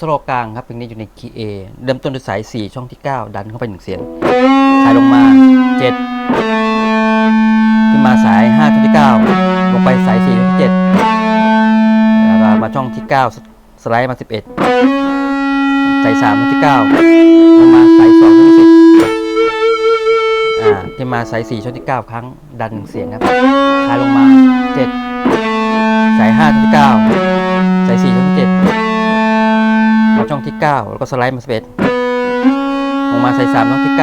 สโลกลางครับเพลงนี้อยู่ในคีย์ A เริ่มต้นด้วยสาย 4 ช่องที่ 9 ดันเข้าไปหนึ่งเสียงขายลงมา 7 ขึ้นมาสาย 5 ช่องที่ 9 ลงไปสาย 4 ช่องที่ 7 แล้วก็มาช่องที่ 9 สไลด์มา 11 สาย 3 ช่องที่ 9 ลงมาสาย 2 ช่องที่ 10 อ่าขึ้นมาสาย 4 ช่องที่ 9 ครั้งดันหนึ่งเสียงครับขายลงมา ช่องที่ 9 แล้วก็สไลด์มา11ลงมาสาย3ช่องที่9 11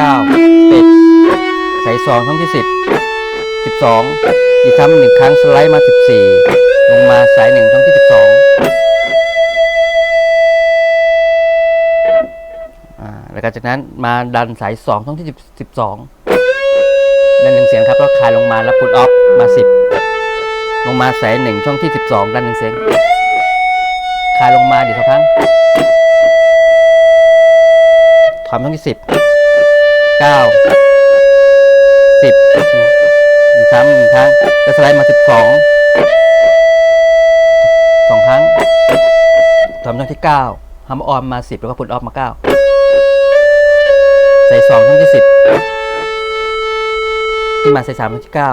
สาย2ช่องที่ 10 12อีกครั้งหนึ่งครั้งสไลด์มา 14 ลงมาสาย1ช่องที่ 12อ่าแล้วจากนั้นมาดันสาย2ช่องที่ 12 ดันหนึ่งเสียงครับแล้วคายลงมาแล้วพุทออฟมา 10 ลงมาสาย1ช่องที่ 12 ดันหนึ่งเสียงคายลงมาเดี๋ยวสักครั้ง ถอนช่องที่สิบเก้าสิบอีกครั้งหนึ่งครั้งแล้วสไลด์มาสิบสองสองครั้งถอนช่องที่เก้าฮัมออนมาสิบแล้วก็พุทออฟมาเก้าใส่สองช่องที่สิบที่มาใส่สามช่องที่เก้า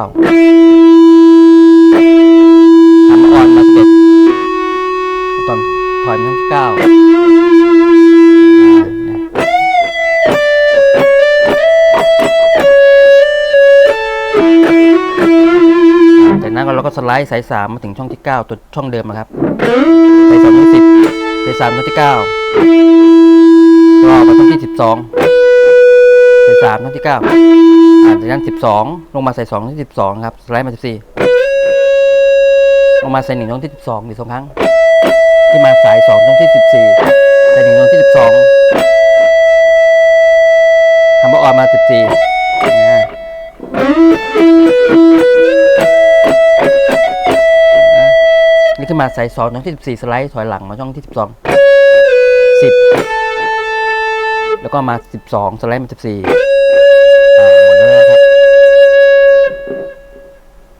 นั้นเราก็สไลด์สายสามมาถึงช่องที่ 9 ตัวช่องเดิมนะครับสายสองที่สิบสายสามช่องที่เก้าก็ไปช่องที่สิบสองสายสามช่องที่เก้าอ่าจากนั้นสิบสองลงมาสายสองที่สิบสองครับสไลด์มาสิบสี่ลงมาสายหนึ่งช่องที่สิบสองอีกสองครั้ง ที่มาสายสองช่องที่สิบสี่สายหนึ่งช่องที่สิบสองฮัมเบอร์ออนมาสิบสี่ ขึ้นมาสายสองช่องที่สิบสี่สไลด์ถอยหลังมาช่องที่สิบสองสิบแล้วก็มาสิบสองสไลด์มาสิบสี่